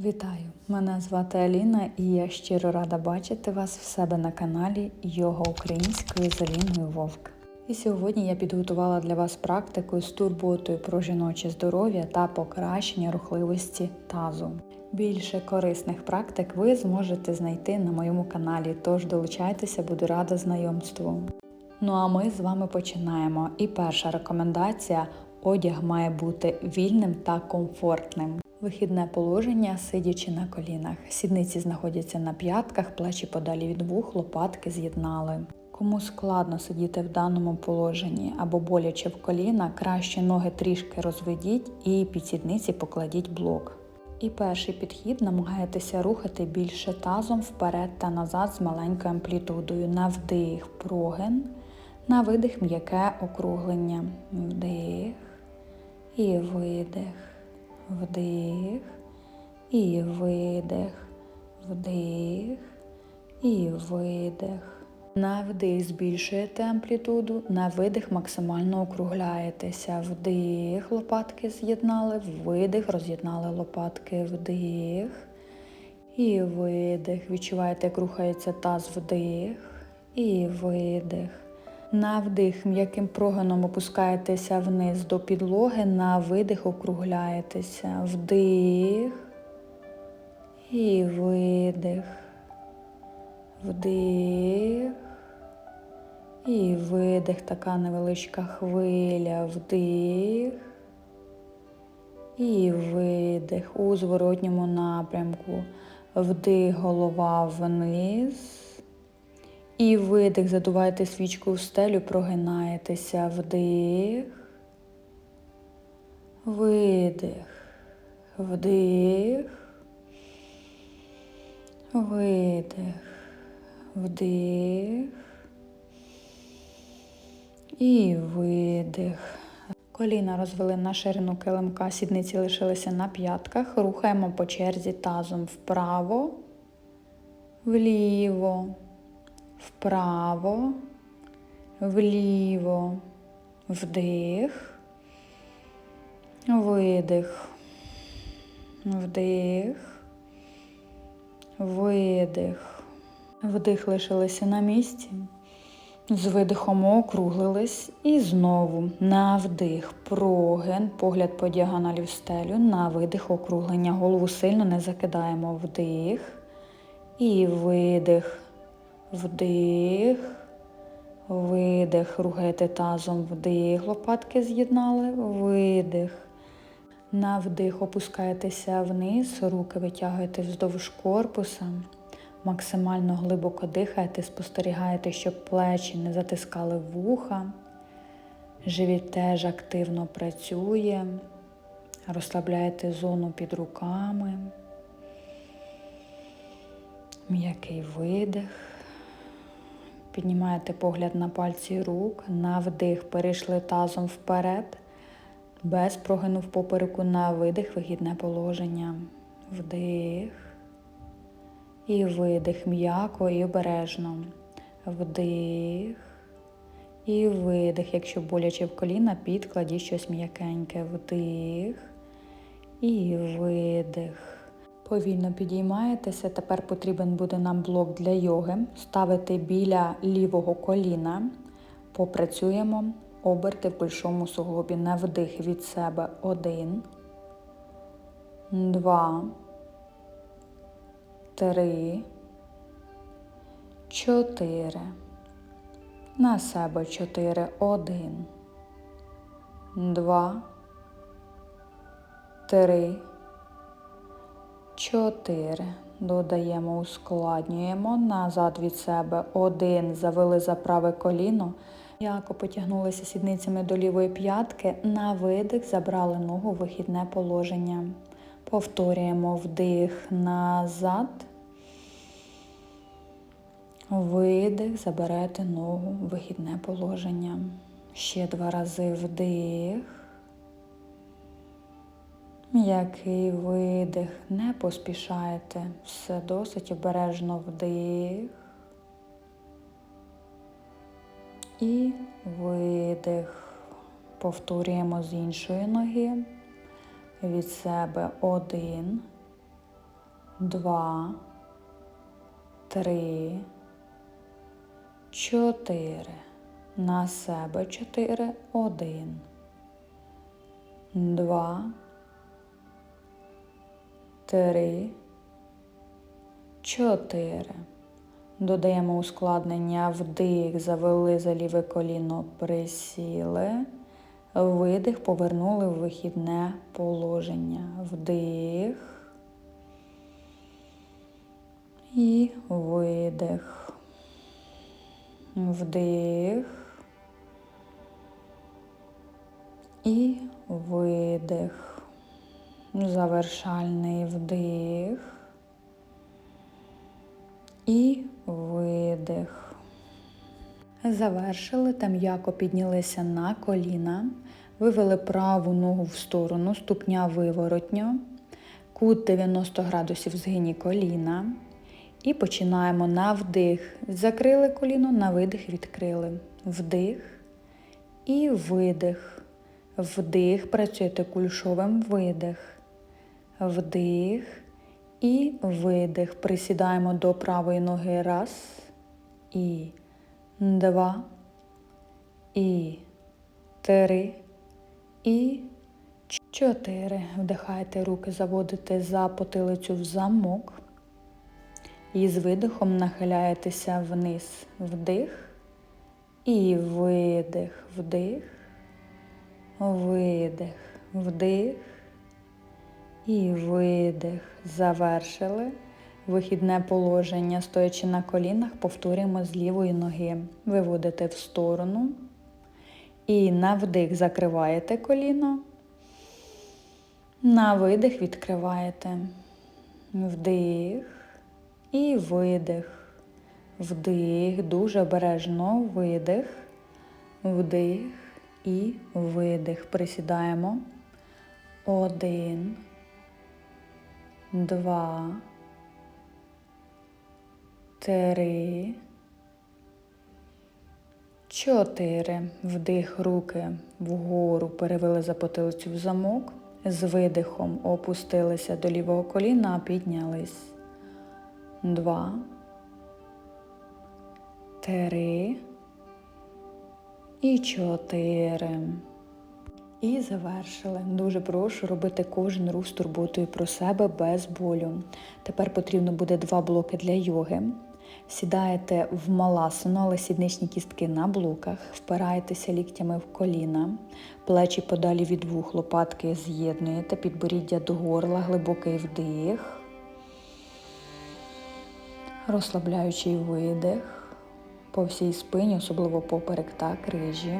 Вітаю! Мене звати Аліна і я щиро рада бачити вас в себе на каналі Йога Української з Аліною Вовк. І сьогодні я підготувала для вас практику з турботою про жіноче здоров'я та покращення рухливості тазу. Більше корисних практик ви зможете знайти на моєму каналі, тож долучайтеся, буду рада знайомству. Ну а ми з вами починаємо. І перша рекомендація: одяг має бути вільним та комфортним. Вихідне положення, сидячи на колінах. Сідниці знаходяться на п'ятках, плечі подалі від вух, лопатки з'єднали. Кому складно сидіти в даному положенні або боляче в коліна, краще ноги трішки розведіть і під сідниці покладіть блок. І перший підхід намагайтеся рухати більше тазом вперед та назад з маленькою амплітудою. На вдих прогин, на видих м'яке округлення. Вдих і видих. Вдих і видих, вдих і видих. На вдих збільшуєте амплітуду, на видих максимально округляєтеся. Вдих, лопатки з'єднали, видих, роз'єднали лопатки, вдих і видих. Відчуваєте, як рухається таз вдих і видих. На вдих м'яким прогином опускаєтеся вниз до підлоги, на видих округляєтеся. Вдих і видих. Вдих і видих. Така невеличка хвиля. Вдих і видих. У зворотньому напрямку. Вдих, голова вниз. І видих, задувайте свічку в стелю, прогинаєтеся. Вдих, видих, вдих, видих, вдих. І видих. Коліна розвели на ширину килимка, сідниці лишилися на п'ятках. Рухаємо по черзі тазом вправо, вліво вправо, вліво, вдих, видих, вдих, видих. Вдих лишилися на місці. З видихом округлились і знову на вдих, прогин, погляд по діагоналі в стелю, на видих округлення. Голову сильно не закидаємо вдих і видих. Вдих, видих, рухайте тазом вдих, лопатки з'єднали, видих. На вдих опускаєтеся вниз, руки витягуєте вздовж корпуса. Максимально глибоко дихаєте, спостерігаєте, щоб плечі не затискали вуха. Живіт теж активно працює. Розслабляєте зону під руками. М'який видих. Піднімаєте погляд на пальці рук, на вдих, перейшли тазом вперед, без прогину в попереку на видих, вигідне положення. Вдих і видих м'яко і обережно. Вдих і видих. Якщо боляче в коліна, підкладіть щось м'якеньке. Вдих і видих. Повільно підіймаєтеся, тепер потрібен буде нам блок для йоги. Ставити біля лівого коліна, попрацюємо, оберти в большому суглобі. На вдих від себе. Один, два, три, чотири. На себе чотири, один, два, три. Чотири. Додаємо, ускладнюємо. Назад від себе один. Завели за праве коліно. М'яко потягнулися сідницями до лівої п'ятки. На видих забрали ногу в вихідне положення. Повторюємо вдих назад. Видих, заберете ногу в вихідне положення. Ще два рази вдих. М'який видих, не поспішайте, все досить обережно вдих і видих. Повторюємо з іншої ноги. Від себе один, два, три, чотири. На себе чотири, один, два, три, чотири. Додаємо ускладнення вдих, завели за ліве коліно, присіли. Видих, повернули в вихідне положення. Вдих. І видих. Вдих. І видих. Завершальний вдих. І видих. Завершили та м'яко піднялися на коліна, вивели праву ногу в сторону, ступня виворотньо, кут 90 градусів згині коліна. І починаємо на вдих. Закрили коліно, на видих відкрили. Вдих і видих. Вдих. Працюєте кульшовим видих. Вдих і видих. Присідаємо до правої ноги. Раз. І два. І три. І чотири. Вдихайте руки, заводите за потилицю в замок. І з видихом нахиляєтеся вниз. Вдих. І видих. Вдих. Видих. Вдих. І видих. Завершили. Вихідне положення, стоячи на колінах, повторюємо з лівої ноги. Виводите в сторону. І на вдих закриваєте коліно. На видих відкриваєте. Вдих. І видих. Вдих. Дуже обережно. Видих. Вдих і видих. Присідаємо. Один. Два. Три. Чотири. Вдих руки вгору. Перевели за потилицю в замок. З видихом опустилися до лівого коліна, піднялись. Два. Три. І чотири. І завершили. Дуже прошу робити кожен рух з турботою про себе без болю. Тепер потрібно буде два блоки для йоги. Сідаєте в маласану, але сідничні кістки на блоках, впираєтеся ліктями в коліна, плечі подалі від вух, лопатки з'єднуєте, підборіддя до горла, глибокий вдих, розслабляючий видих по всій спині, особливо поперек та крижі.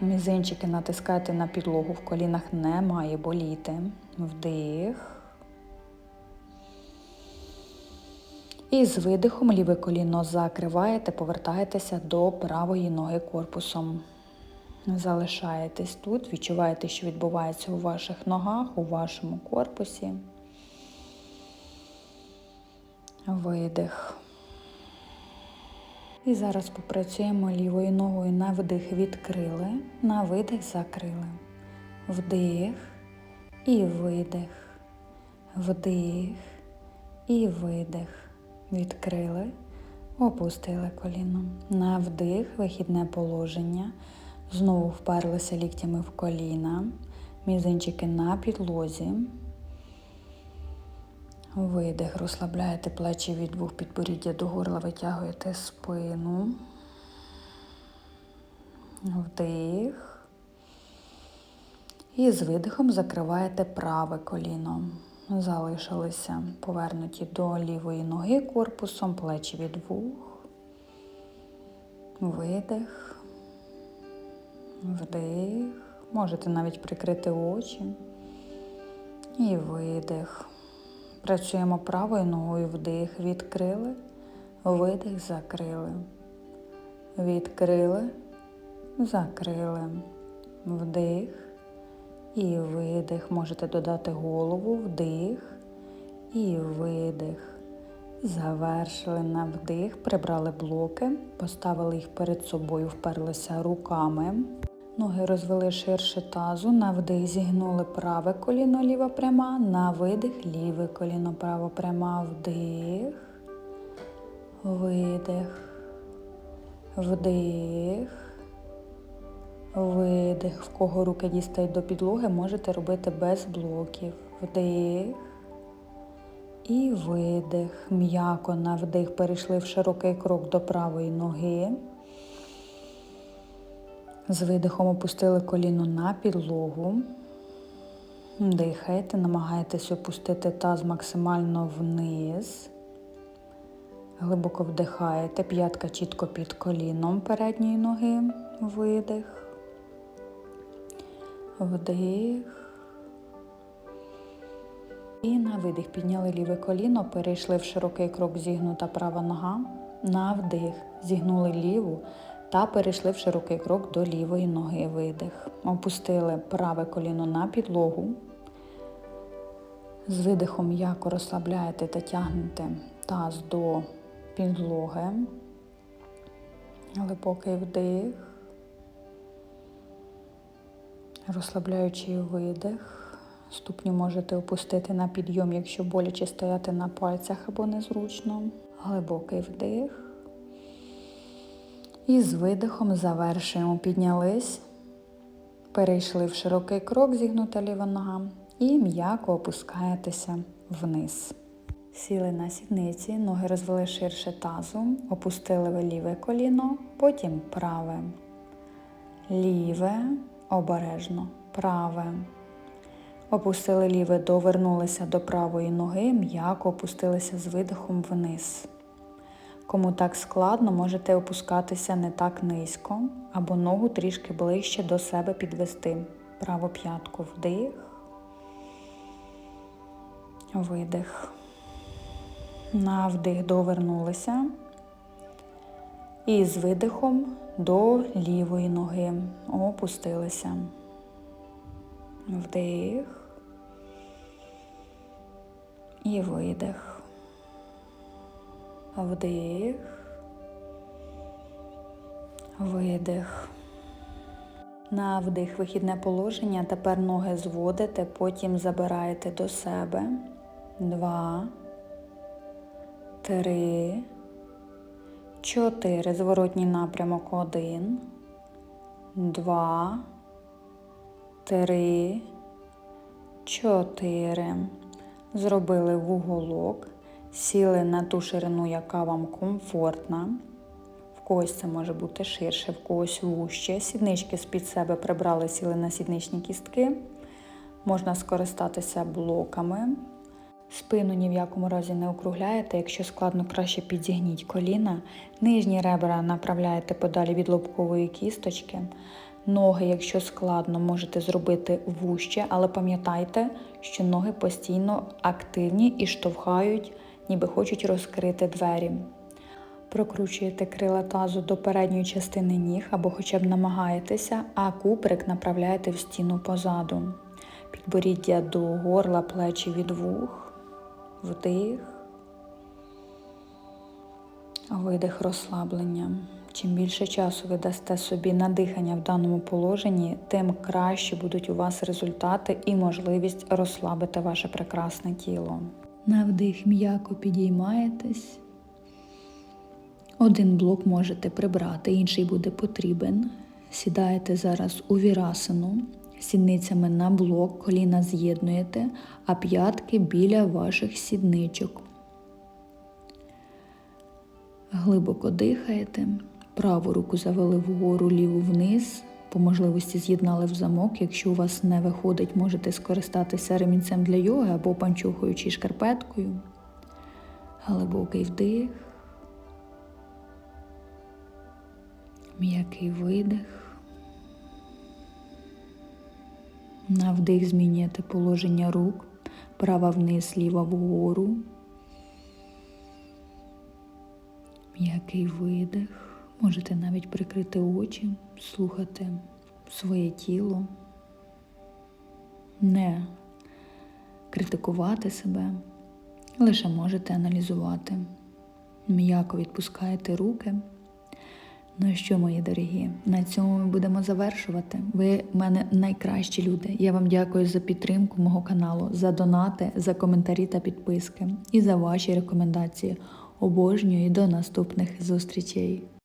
Мізинчики натискайте на підлогу, в колінах не має боліти. Вдих. І з видихом ліве коліно закриваєте, повертаєтеся до правої ноги корпусом. Залишаєтесь тут, відчуваєте, що відбувається у ваших ногах, у вашому корпусі. Видих. І зараз попрацюємо лівою ногою на вдих відкрили, на видих закрили. Вдих і видих. Вдих і видих. Відкрили, опустили коліно. На вдих, вихідне положення. Знову вперлися ліктями в коліна, мізинчики на підлозі. Видих, розслабляєте плечі від двох підборіддя до горла, витягуєте спину. Вдих. І з видихом закриваєте праве коліно. Залишилися повернуті до лівої ноги корпусом, плечі від вух. Видих. Вдих. Можете навіть прикрити очі. І видих. Працюємо правою ногою вдих, відкрили, видих, закрили. Відкрили, закрили. Вдих і видих. Можете додати голову, вдих і видих. Завершили на вдих, прибрали блоки, поставили їх перед собою, вперлися руками. Ноги розвели ширше тазу, на вдих зігнули праве коліно, ліва пряма, на видих ліве коліно, право пряма, вдих, видих, вдих, видих. В кого руки дістають до підлоги, можете робити без блоків. Вдих і видих. М'яко на вдих перейшли в широкий крок до правої ноги. З видихом опустили коліно на підлогу. Дихайте, намагайтесь опустити таз максимально вниз. Глибоко вдихаєте, п'ятка чітко під коліном передньої ноги. Видих. Вдих. І на видих підняли ліве коліно, перейшли в широкий крок зігнута права нога. На вдих. Зігнули ліву та перейшли в широкий крок до лівої ноги. Видих. Опустили праве коліно на підлогу. З видихом м'яко розслабляєте та тягнете таз до підлоги. Глибокий вдих. Розслабляючий видих. Ступню можете опустити на підйом, якщо боляче стояти на пальцях або незручно. Глибокий вдих. І з видихом завершуємо. Піднялись, перейшли в широкий крок, зігнута ліва нога, і м'яко опускаєтеся вниз. Сіли на сідниці, ноги розвели ширше тазу, опустили ви ліве коліно, потім праве. Ліве, обережно, праве. Опустили ліве, довернулися до правої ноги, м'яко опустилися з видихом вниз. Кому так складно, можете опускатися не так низько, або ногу трішки ближче до себе підвести. Праву п'ятку вдих, видих. На вдих довернулися. І з видихом до лівої ноги опустилися. Вдих і видих. Вдих, видих. На вдих вихідне положення. Тепер ноги зводите, потім забираєте до себе. Два, три, чотири. Зворотній напрямок. Один, два, три, чотири. Зробили вуголок, сіли на ту ширину, яка вам комфортна. В когось це може бути ширше, в когось вужче. Сіднички з-під себе прибрали, сіли на сідничні кістки. Можна скористатися блоками. Спину ні в якому разі не округляєте. Якщо складно, краще підзігніть коліна. Нижні ребра направляєте подалі від лобкової кісточки. Ноги, якщо складно, можете зробити вужче, але пам'ятайте, що ноги постійно активні і штовхають, ніби хочуть розкрити двері. Прокручуєте крила тазу до передньої частини ніг або хоча б намагаєтеся, а куприк направляєте в стіну позаду. Підборіддя до горла, плечі від вух, вдих, видих розслаблення. Чим більше часу ви дасте собі на дихання в даному положенні, тим краще будуть у вас результати і можливість розслабити ваше прекрасне тіло. На вдих м'яко підіймаєтесь. Один блок можете прибрати, інший буде потрібен. Сідаєте зараз у вірасину, сідницями на блок, коліна з'єднуєте, а п'ятки біля ваших сідничок. Глибоко дихаєте. Праву руку завели вгору, ліву вниз. По можливості з'єднали в замок. Якщо у вас не виходить, можете скористатися ремінцем для йоги або панчохою чи шкарпеткою. Глибокий вдих. М'який видих. На вдих змінюєте положення рук. Права вниз, ліва вгору. М'який видих. Можете навіть прикрити очі, слухати своє тіло, не критикувати себе, лише можете аналізувати. М'яко відпускаєте руки, Ну що, мої дорогі, на цьому ми будемо завершувати. Ви в мене найкращі люди. Я вам дякую за підтримку мого каналу, за донати, за коментарі та підписки і за ваші рекомендації. Обожнюю і до наступних зустрічей.